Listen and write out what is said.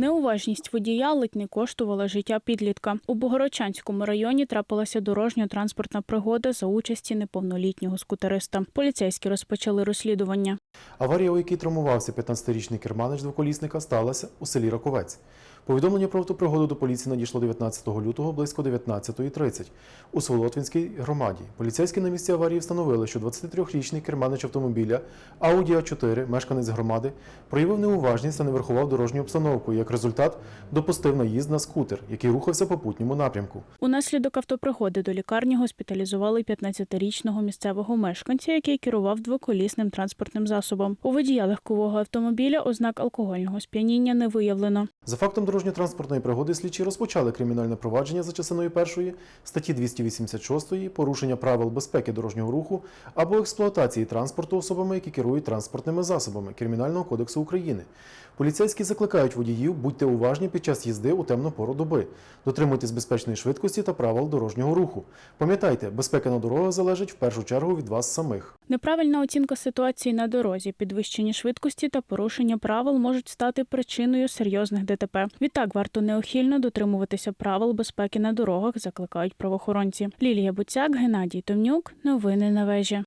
Неуважність водія ледь не коштувала життя підлітка. У Богородчанському районі трапилася дорожньо-транспортна пригода за участі неповнолітнього скутериста. Поліцейські розпочали розслідування. Аварія, у якій травмувався 15-річний керманич двоколісника, сталася у селі Раковець. Повідомлення про автопригоду до поліції надійшло 19 лютого близько 19.30 у Сволотвинській громаді. Поліцейські на місці аварії встановили, що 23-річний керманич автомобіля Audi A4, мешканець громади, проявив неуважність та не врахував дорожню обстановку. і, Як результат, допустив наїзд на скутер, який рухався по путньому напрямку. Унаслідок автопригоди до лікарні госпіталізували 15-річного місцевого мешканця, який керував двоколісним транспортним засобом. У водія легкового автомобіля ознак алкогольного сп'яніння не виявлено. За фактом дорожньо-транспортної пригоди слідчі розпочали кримінальне провадження за частиною першої статті 286 порушення правил безпеки дорожнього руху або експлуатації транспорту особами, які керують транспортними засобами Кримінального кодексу України. Поліцейські закликають водіїв будьте уважні під час їзди у темну пору доби, дотримуйтесь безпечної швидкості та правил дорожнього руху. Пам'ятайте, безпека на дорогах залежить в першу чергу від вас самих. Неправильна оцінка ситуації на дорозі, підвищені швидкості та порушення правил можуть стати причиною серйозних ДТП. Відтак варто неухильно дотримуватися правил безпеки на дорогах, закликають правоохоронці. Лілія Буцяк, Геннадій Томнюк. Новини на вежі.